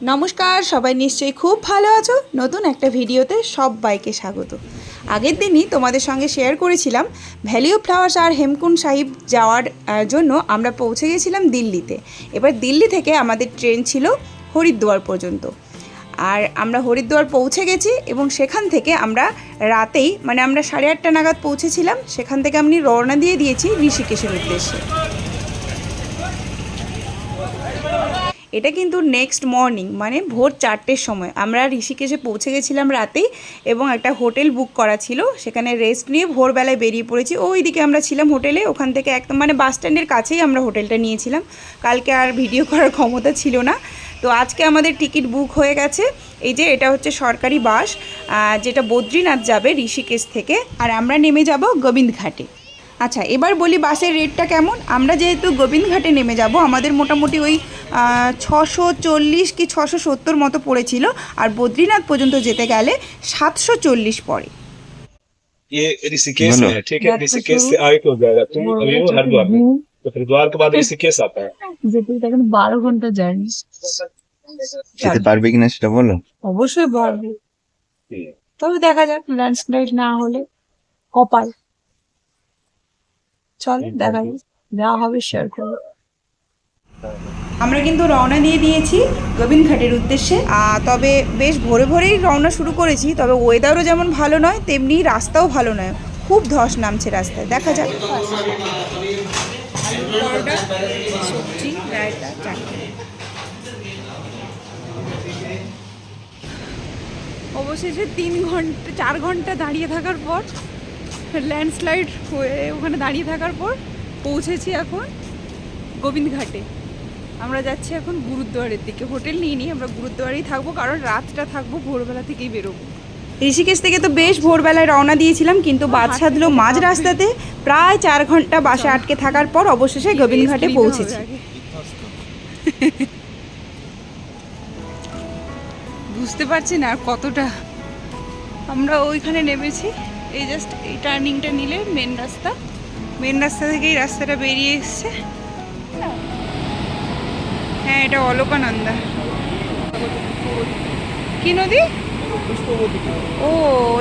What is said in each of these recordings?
নমস্কার, সবাই নিশ্চয়ই খুব ভালো আছো। নতুন একটা ভিডিওতে সবাইকে স্বাগত। আগের দিনই তোমাদের সঙ্গে শেয়ার করেছিলাম ভ্যালি অফ ফ্লাওয়ার্স আর হেমকুন্ড সাহিব যাওয়ার জন্য আমরা পৌঁছে গেছিলাম দিল্লিতে। এবার দিল্লি থেকে আমাদের ট্রেন ছিল হরিদ্বার পর্যন্ত। আর আমরা হরিদ্বার পৌঁছে গেছি এবং সেখান থেকে আমরা রাতেই মানে আমরা সাড়ে আটটা নাগাদ পৌঁছেছিলাম, সেখান থেকে আমি রওনা দিয়ে দিয়েছি ঋষিকেশের উদ্দেশ্যে। এটা কিন্তু নেক্সট মর্নিং মানে ভোর চারটের সময়। আমরা ঋষিকেশে পৌঁছে গেছিলাম রাতেই এবং একটা হোটেল বুক করা ছিল। সেখানে রেস্ট নিয়ে ভোরবেলায় বেরিয়ে পড়েছি। ওইদিকে আমরা ছিলাম হোটেলে, ওখান থেকে একদম মানে বাস স্ট্যান্ডের কাছেই আমরা হোটেলটা নিয়েছিলাম। কালকে আর ভিডিও করার ক্ষমতা ছিল না। তো আজকে আমাদের টিকিট বুক হয়ে গেছে। এই যে এটা হচ্ছে সরকারি বাস যেটা বদ্রীনাথ যাবে ঋষিকেশ থেকে। আর আমরা নেমে যাব গোবিন্দ ঘাটে আচ্ছা এবার বলি বাসের রেটটা কেমন আমরা যেহেতু গোবিন্দঘাটে নেমে যাব আমাদের মোটামুটি ওই ছশো চল্লিশ কি ছশো সত্তর মতো পড়েছিল আর বদ্রীনাথ পর্যন্ত যেতে গেলে সাতশো চল্লিশ পড়ে ये ऋषिकेश बोलो। में है ठीक है ऋषिकेश से आगे हो जाएगा तुम अभी हो हरिद्वार में तो हरिद्वार के बाद ऋषिकेश आता है যেতে তখন বারো ঘন্টা জার্নি যেতে পারবে কিনা সেটা বলো অবশ্যই পারবে তবে দেখা যাক ল্যান্ডস্লাইড না হলে কপাল চল দেখা যা হবে শেয়ার করব। আমরা কিন্তু রওনা দিয়ে দিয়েছি গোবিন্দঘাটের উদ্দেশ্যে। আহ, তবে বেশ ভোরে ভোরেই রওনা শুরু করেছি তবে ওয়েদারও যেমন ভালো নয় তেমনি রাস্তাও ভালো নয়। খুব ধস নামছে রাস্তায় দেখা যাক। অবশেষে তিন ঘণ্টা চার ঘণ্টা দাঁড়িয়ে থাকার পর ল্যান্ডস্লাইড হয়ে ওখানে দাঁড়িয়ে থাকার পর পৌঁছেছি এখন গোবিন্দঘাটে। আমরা যাচ্ছি এখন গুরুদ্বারের দিকে। হোটেল নিয়ে নিই আমরা গুরুদ্বারেই থাকব কারণ রাতটা থাকব ভোরবেলা থেকেই বেরোবো। ঋষিকেশ থেকে তো বেশ ভোরবেলায় রওনা দিয়েছিলাম কিন্তু বাদ সাধলো মাঝ রাস্তাতে প্রায় চার ঘণ্টা বাসে আটকে থাকার পর অবশেষে গোবিন্দঘাটে পৌঁছেছি। বুঝতে পারছি না আর কতটা। আমরা ওইখানে নেমেছি। এই জাস্ট এই টার্নিংটা নিলে মেন রাস্তা। মেন রাস্তা থেকেই রাস্তাটা বেরিয়ে এসছে। হ্যাঁ এটা অলোকানন্দা। কি নদী? ও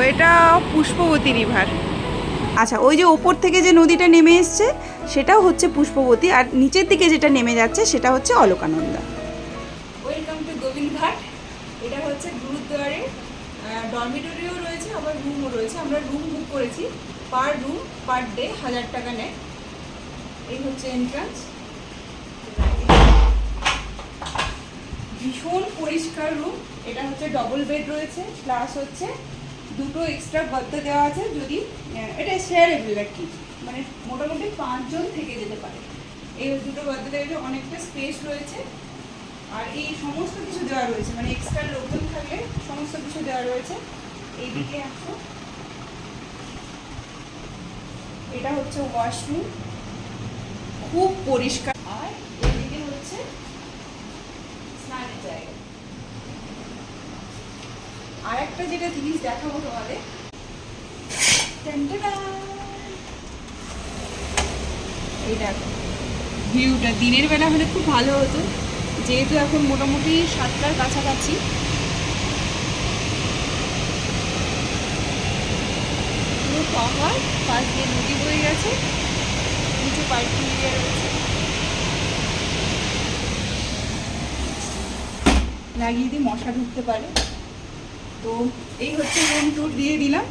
এটা পুষ্পবতী রিভার। আচ্ছা ওই যে ওপর থেকে যে নদীটা নেমে এসছে সেটাও হচ্ছে পুষ্পবতী আর নিচের দিকে যেটা নেমে যাচ্ছে সেটা হচ্ছে অলোকানন্দা। ওয়েলকাম টু গোবিন্দ ঘাট এটা হচ্ছে গুরুদ্বারে ডরমিটরিও রুমও রয়েছে। আমরা রুম বুক করেছি। পার রুম পার ডে হাজার টাকা নেয় এই হচ্ছে এন্ট্রান্স ভীষণ পরিষ্কার রুম এটা হচ্ছে ডবল বেড রয়েছে। প্লাস হচ্ছে দুটো এক্সট্রা গদ্দা দেওয়া আছে। যদি এটা শেয়ারেবল আর কি। মানে মোটামুটি পাঁচজন থেকে যেতে পারে। এই দুটো গদ্দা দেওয়া অনেকটা স্পেস রয়েছে। আর এই সমস্ত কিছু দেওয়া রয়েছে। মানে এক্সট্রা লোকজন থাকলে সমস্ত কিছু দেওয়া রয়েছে। এটা হচ্ছে ওয়াশরুম খুব পরিষ্কার। এদিকে হচ্ছে জায়গা। আর একটা যেটা জিনিস ভিউটা দিনের বেলা হলে খুব ভালো হতো। যেহেতু এখন মোটামুটি সাতটার কাছাকাছি পুরো পাহাড় পাশ দিয়ে নদী বয়ে গেছে, নিচে পার্কিং এরিয়া রয়েছে। লাগিয়ে দিয়ে মশা ঢুকতে পারে। তো এই হচ্ছে রুম ট্যুর দিয়ে দিলাম।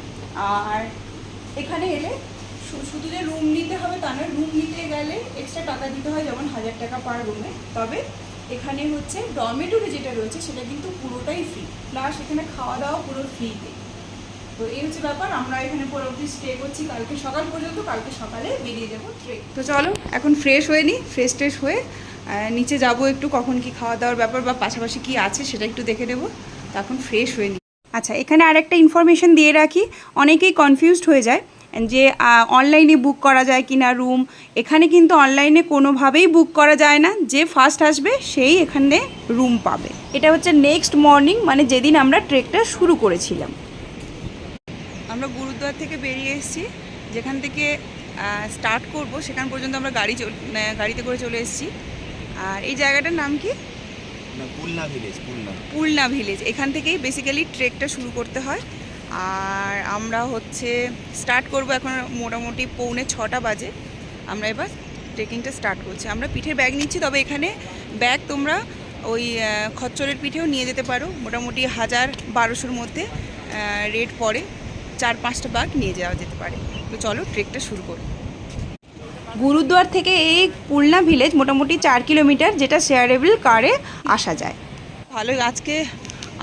আর এখানে এলে শুধু যে রুম নিতে হবে তা নয় রুম নিতে গেলে এক্সট্রা টাকা দিতে হয় যেমন হাজার টাকা পার রুমে তবে এখানে হচ্ছে ডরমেটরি যেটা রয়েছে সেটা কিন্তু পুরোটাই ফ্রি প্লাস এখানে খাওয়া দাওয়া পুরো ফ্রিতে তো চলো, এখন ফ্রেশ হয়ে নিই ফ্রেশ ট্রেশ হয়ে নিচে যাব একটু, কখন কি খাওয়া দাওয়ার ব্যাপার বা পাশাপাশি কি আছে সেটা একটু দেখে নেব। তো এখন ফ্রেশ হয়ে নিই আচ্ছা এখানে আরেকটা ইনফরমেশন দিয়ে রাখি, অনেকেই কনফিউজড হয়ে যায় যে অনলাইনে বুক করা যায় কি না রুম এখানে কিন্তু অনলাইনে কোনোভাবেই বুক করা যায় না, যে ফার্স্ট আসবে, সেই এখানে রুম পাবে। এটা হচ্ছে নেক্সট মর্নিং মানে যেদিন আমরা ট্রেকটা শুরু করেছিলাম। আমরা গুরুদ্বার থেকে বেরিয়ে এসেছি। যেখান থেকে স্টার্ট করব সেখান পর্যন্ত আমরা গাড়ি চল- গাড়িতে করে চলে এসেছি। আর এই জায়গাটার নাম কি? পুলনা ভিলেজ পুলনা। পুলনা ভিলেজ এখান থেকেই বেসিক্যালি ট্রেকটা শুরু করতে হয়। আর আমরা হচ্ছে স্টার্ট করব এখন মোটামুটি পৌনে ছটা বাজে। আমরা এবার ট্রেকিংটা স্টার্ট করছি। আমরা পিঠের ব্যাগ নিচ্ছি তবে এখানে ব্যাগ তোমরা ওই খচ্চরের পিঠেও নিয়ে যেতে পারো। মোটামুটি হাজার বারোশোর মধ্যে রেট পড়ে। চার পাঁচটা বাঘ নিয়ে যাওয়া যেতে পারে। তো চলো ট্রেকটা শুরু করি। গুরুদ্বার থেকে এই পুলনা ভিলেজ মোটামুটি চার কিলোমিটার যেটা শেয়ারেবল কারে আসা যায়। ভালো আজকে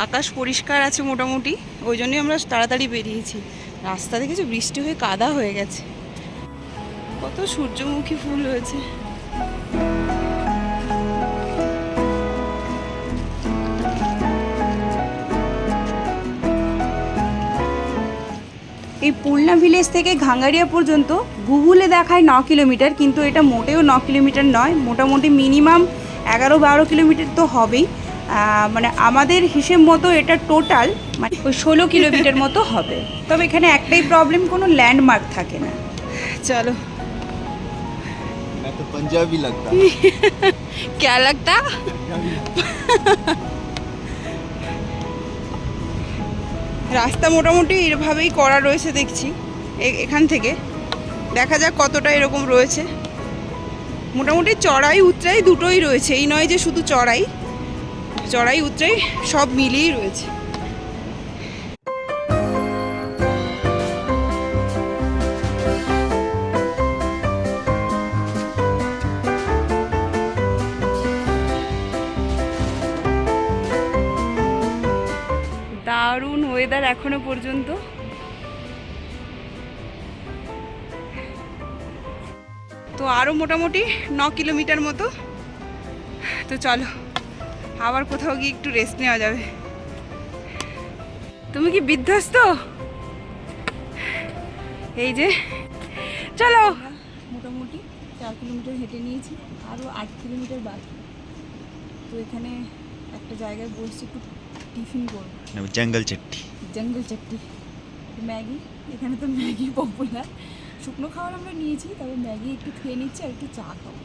আকাশ পরিষ্কার আছে মোটামুটি ওই জন্যই আমরা তাড়াতাড়ি বেরিয়েছি। রাস্তা দেখেছ বৃষ্টি হয়ে কাদা হয়ে গেছে। কত সূর্যমুখী ফুল হয়েছে। এই পুলনা ভিলেজ থেকে ঘাঙ্গারিয়া পর্যন্ত গুগলে দেখায় ন কিলোমিটার কিন্তু এটা মোটেও ন কিলোমিটার নয় মোটামুটি মিনিমাম এগারো বারো কিলোমিটার তো হবেই আহ, মানে আমাদের হিসেব মতো এটা টোটাল মানে ওই ষোলো কিলোমিটার মতো হবে তবে এখানে একটাই প্রবলেম কোনো ল্যান্ডমার্ক থাকে না চলো मैं तो पंजाबी लगता क्या लगता রাস্তা মোটামুটি এভাবেই করা রয়েছে দেখছি। এখান থেকে। দেখা যাক কতটা এরকম রয়েছে। মোটামুটি চড়াই উতরাই দুটোই রয়েছে। এই নয় যে শুধু চড়াই। চড়াই উতরাই সব মিলিয়েই রয়েছে। এখনও পর্যন্ত। তো আরও মোটামুটি ন কিলোমিটার মতো। তো চলো, আবার কোথাও গিয়ে একটু রেস্ট নেওয়া যাবে। তুমি কি বিধ্বস্ত? এই যে, চলো। মোটামুটি চার কিলোমিটার হেঁটে নিয়েছি আরও আট কিলোমিটার বাকি। তো এখানে একটা জায়গায় বসছি একটু টিফিন করব। মানে না জঙ্গল চাট্টি। জঙ্গল চাট্টি। ম্যাগি এখানে তো ম্যাগি পপুলার শুকনো খাবার আমরা নিয়েছি তবে ম্যাগি একটু খেয়ে নিচ্ছি আর একটু চা খাব।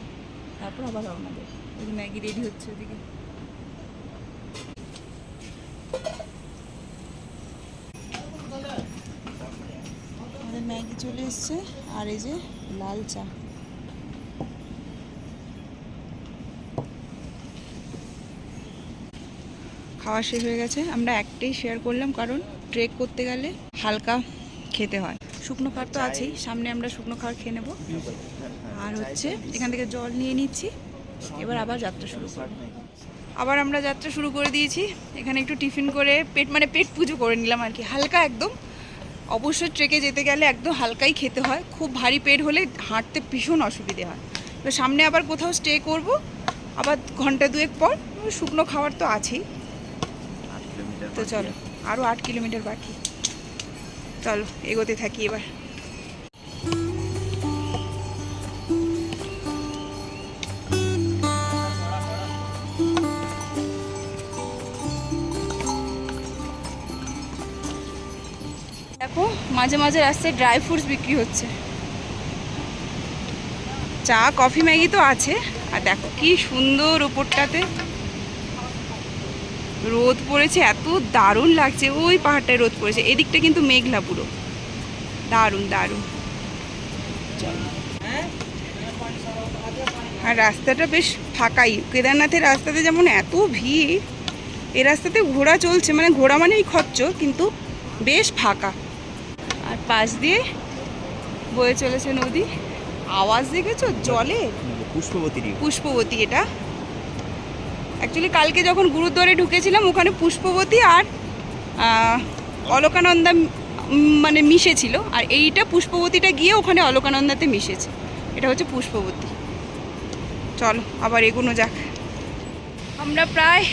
তারপর আবার রওনা ওই ম্যাগি রেডি হচ্ছে ওদিকে। ম্যাগি চলে এসছে আর এই যে লাল চা। খাওয়া শেষ হয়ে গেছে। আমরা একটাই শেয়ার করলাম কারণ ট্রেক করতে গেলে হালকা খেতে হয়। শুকনো খাবার তো আছেই সামনে আমরা শুকনো খাবার খেয়ে নেব। আর হচ্ছে এখান থেকে জল নিয়ে নিচ্ছি। এবার আবার যাত্রা শুরু করব। আবার আমরা যাত্রা শুরু করে দিয়েছি। এখানে একটু টিফিন করে পেট মানে পেট পুজো করে নিলাম আর কি। হালকা একদম। অবশ্যই ট্রেকে যেতে গেলে একদম হালকাই খেতে হয়। খুব ভারী পেট হলে হাঁটতে ভীষণ অসুবিধে হয়। তো সামনে আবার কোথাও স্টে করব। আবার ঘণ্টা দুয়েক পর শুকনো খাবার তো আছেই। তো চলো আরও আট কিলোমিটার বাকি। চলো এগোতে থাকি এবার। দেখো মাঝে মাঝে রাস্তায় ড্রাই ফ্রুটস বিক্রি হচ্ছে। চা কফি ম্যাগি তো আছে। আর দেখো কি সুন্দর উপরটাতে রোদ পড়েছে এত দারুণ লাগছে ওই পাহাড়টায় রোদ পড়েছে এদিকটা কিন্তু মেঘলা পুরো। দারুণ দারুণ। আর রাস্তাটা বেশ ফাঁকাই কেদারনাথের রাস্তাতে যেমন এত ভিড় এ রাস্তাতে ঘোড়া চলছে মানে ঘোড়া মানেই খচ্চ কিন্তু বেশ ফাঁকা। আর পাশ দিয়ে বয়ে চলেছে নদী। আওয়াজ দেখেছ? জলে? পুষ্পবতী পুষ্পবতী এটা। অ্যাকচুয়ালি কালকে যখন গুরুদ্বারে ঢুকেছিলাম, ওখানে পুষ্পবতী আর অলকানন্দা মানে মিশেছিল। আর এইটা পুষ্পবতীটা গিয়ে ওখানে অলকানন্দাতে মিশেছে। এটা হচ্ছে পুষ্পবতী। চলো, আবার এগোনো যাক। আমরা প্রায়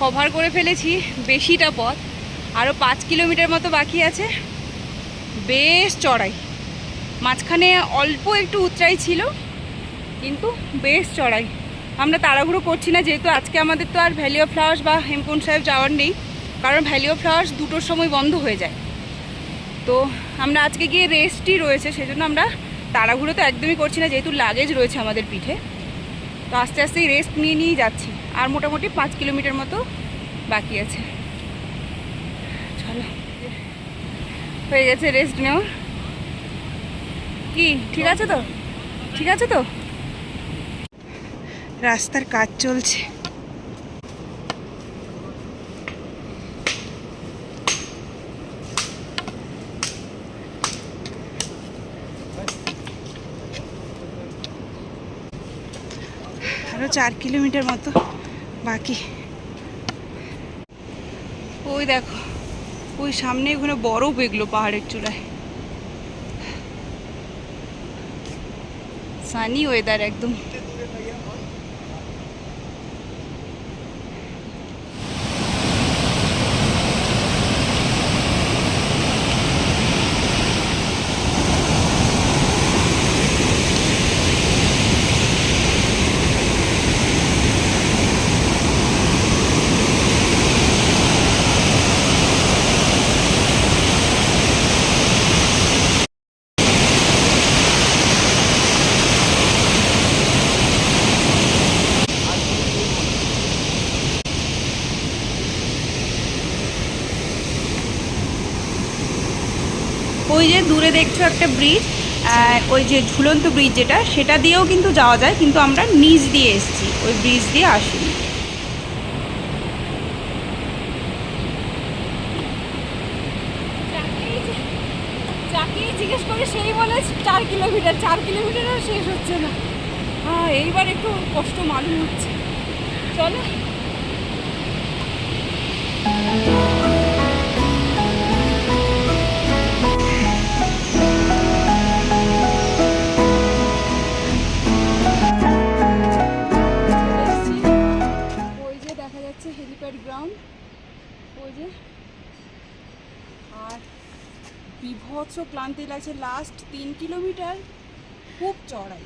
কভার করে ফেলেছি বেশিটা পথ। আরও পাঁচ কিলোমিটার মতো বাকি আছে। বেশ চড়াই। মাঝখানে অল্প একটু উচ্চাই ছিল, কিন্তু বেশ চড়াই। আমরা তাড়াহুড়ো করছি না, যেহেতু আজকে আমাদের তো আর ভ্যালি অফ ফ্লাওয়ার্স বা হেমকুণ্ড সাহেব যাওয়ার নেই। কারণ ভ্যালি অফ ফ্লাওয়ার্স দুটোর সময় বন্ধ হয়ে যায়। তো আমরা আজকে গিয়ে রেস্টই রয়েছে, সেজন্য আমরা তাড়াহুড়ো তো একদমই করছি না, যেহেতু লাগেজ রয়েছে আমাদের পিঠে। তো আস্তে আস্তেই রেস্ট নিয়ে নিয়েই যাচ্ছি। আর মোটামুটি পাঁচ কিলোমিটার মতো বাকি আছে। চলো। হয়ে গেছে রেস্ট নেওয়া। কি, ঠিক আছে তো? ঠিক আছে তো? রাস্তার কাজ চলছে। আরও চার কিলোমিটার মতো বাকি। ওই দেখো, ওই সামনে ওখানে বরফ এগুলো পাহাড়ের চূড়ায়। সানি ওয়েদার একদম ওই যে দূরে দেখছ একটা ব্রিজ ওই যে ঝুলন্ত ব্রিজ যেটা, সেটা দিয়েও কিন্তু যাওয়া যায়, কিন্তু আমরা নিচ দিয়ে এসেছি, ওই ব্রিজ দিয়ে আসিনি। জিজ্ঞেস করে, সেই বলে চার কিলোমিটার, চার কিলোমিটারও শেষ হচ্ছে না। হ্যাঁ এইবার একটু কষ্ট মালুম হচ্ছে। চলো। যাচ্ছে গ্রাউন্ড ওই যে। আর বিভৎস ক্লান্তি লাগছে লাস্ট তিন কিলোমিটার খুব চড়াই।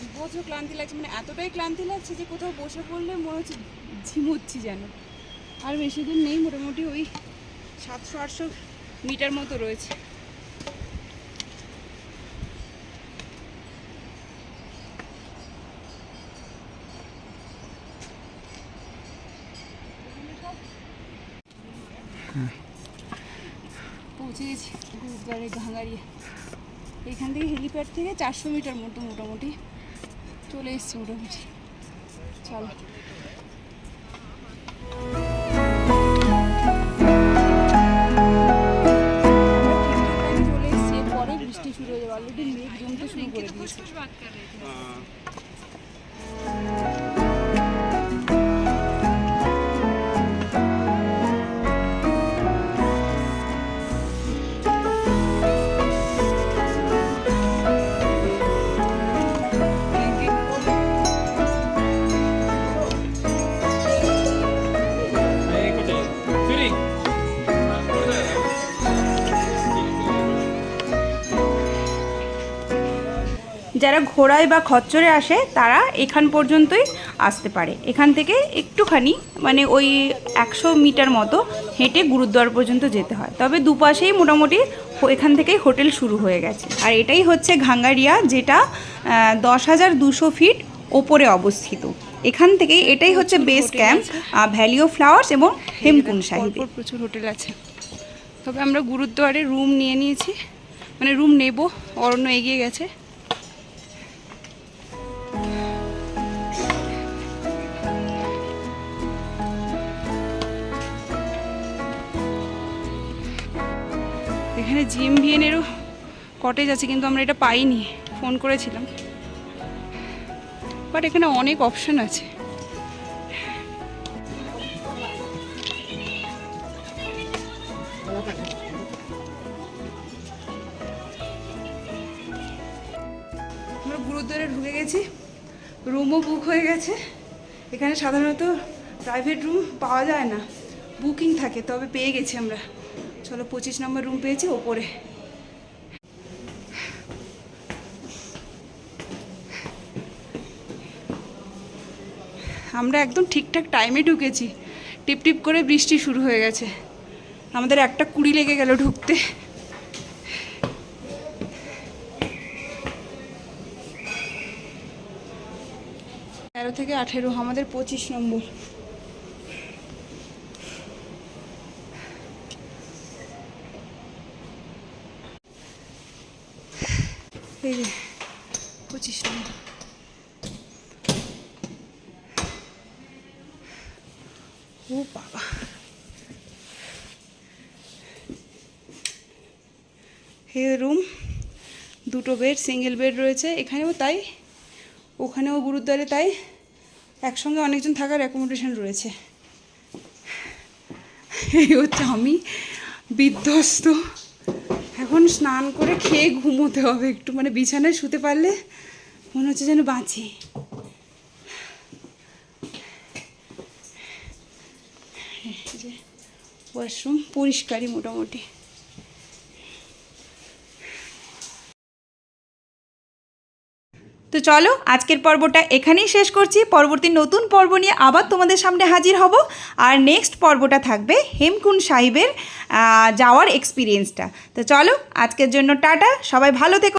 বিভৎস ক্লান্তি লাগছে মানে এতটাই ক্লান্তি লাগছে যে কোথাও বসে পড়লে মনে হচ্ছে ঝিমুচ্ছি যেন। আর বেশি দূর নেই, মোটামুটি ওই সাতশো আটশো মিটার মতো রয়েছে পৌঁছে গেছি গুরুদ্বারে ঘাঙ্গারিয়া এখান থেকে হেলিপ্যাড থেকে চারশো মিটার মতো মোটামুটি চলে এসছি মোটামুটি। চলো। চলে এসছি পরে বৃষ্টি শুরু হয়ে যাবে। অলরেডি মেঘ জমতে শুরু করে দিয়েছে। যারা ঘোড়ায় বা খচ্চরে আসে তারা এখান পর্যন্তই আসতে পারে। এখান থেকে একটুখানি মানে ওই একশো মিটার মতো হেঁটে গুরুদ্বার পর্যন্ত যেতে হয়। তবে দুপাশেই মোটামুটি এখান থেকেই হোটেল শুরু হয়ে গেছে। আর এটাই হচ্ছে ঘাঙ্গারিয়া যেটা দশ হাজার দুশো ফিট ওপরে অবস্থিত। এখান থেকেই এটাই হচ্ছে base camp valley of flowers এবং হেমকুন্ড সাহিবে। প্রচুর হোটেল আছে। তবে আমরা গুরুদ্বারে রুম নিয়ে নিয়েছি। মানে রুম নেব অরণ্য এগিয়ে গেছে। এখানে জিএমভিএনেরও কটেজ আছে, কিন্তু আমরা এটা পাইনি। ফোন করেছিলাম। বাট এখানে অনেক অপশন আছে। আমরা গুরুদ্বারে ঢুকে গেছি। রুমও বুক হয়ে গেছে। এখানে সাধারণত প্রাইভেট রুম পাওয়া যায় না। বুকিং থাকে, তবে পেয়ে গেছি আমরা। চলো পঁচিশ নম্বর রুম পেয়েছি, ওপরে। আমরা একদম ঠিকঠাক টাইমে ঢুকেছি। টিপ টিপ করে বৃষ্টি শুরু হয়ে গেছে। আমাদের একটা কুড়ি লেগে গেল ঢুকতে। তেরো থেকে আঠেরো, আমাদের পঁচিশ নম্বর। এই যে পঁচিশ ও বাবা হে রুম দুটো বেড সিঙ্গেল বেড রয়েছে এখানেও তাই, ওখানেও গুরুদ্বারে তাই, একসঙ্গে অনেকজন থাকার অ্যাকোমোডেশন রয়েছে। এই হচ্ছে আমি, বিধ্বস্ত। স্নান করে খেয়ে ঘুমোতে হবে। একটু মানে বিছানায় শুতে পারলে মনে হচ্ছে যেন বাঁচি। ওয়াশরুম পরিষ্কারই মোটামুটি। তো চলো, আজকের পর্বটা এখানেই শেষ করছি। পরবর্তী নতুন পর্ব নিয়ে আবার তোমাদের সামনে হাজির হব। আর নেক্সট পর্বটা থাকবে হেমকুন্ড সাহিবের যাওয়ার এক্সপিরিয়েন্সটা তো চলো, আজকের জন্য টাটা, সবাই ভালো থেকো।